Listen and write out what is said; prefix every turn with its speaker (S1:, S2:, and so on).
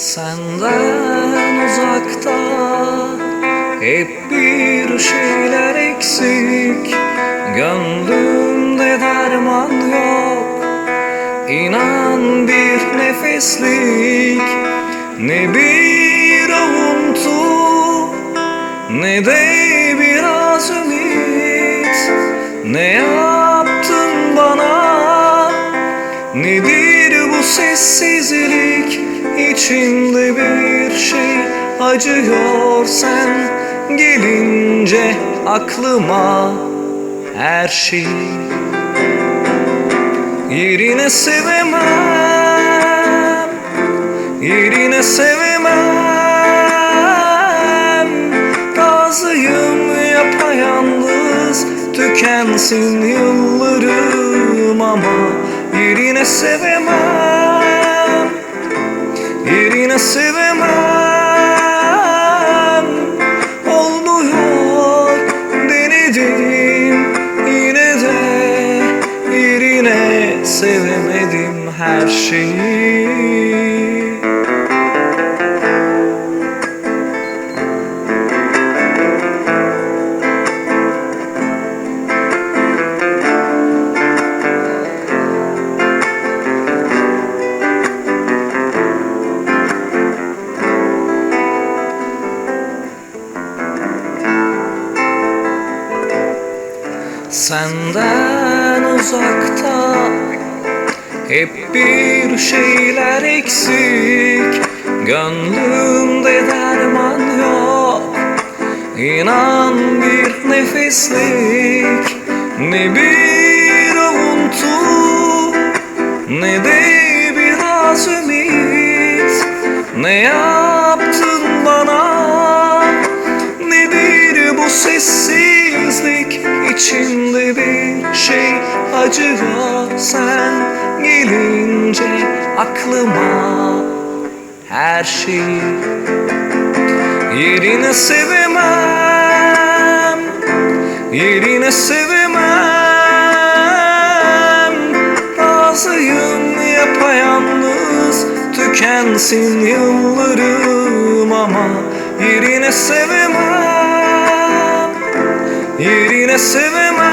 S1: Senden uzakta Hep bir şeyler eksik. Gönlümde derman yok İnan bir nefeslik. Ne bir avuntu Ne de biraz ümit. Ne yaptın bana Ne bir sessizlik İçimde bir şey acıyor. Sen Gelince aklıma her şey Yerine sevemem Yerine sevemem. Razıyım yapayalnız Tükensin yıllarım ama Yerine sevemem. Yerine sevemem. Olmuyor denedim. Yine de yerine sevemedim her şeyi Senden uzakta hep bir şeyler eksik. Gönlümde derman yok İnan bir nefeslik. Ne bir avuntu Ne de biraz ümit. Ne yaptın bana Nedir bu sessizlik içimde bir şey acıyor sen gelince aklıma her şey Yerine sevemem Yerine sevemem. Razıyım yapayalnız Tükensin yıllarım ama Yerine sevemem Yerine sevemem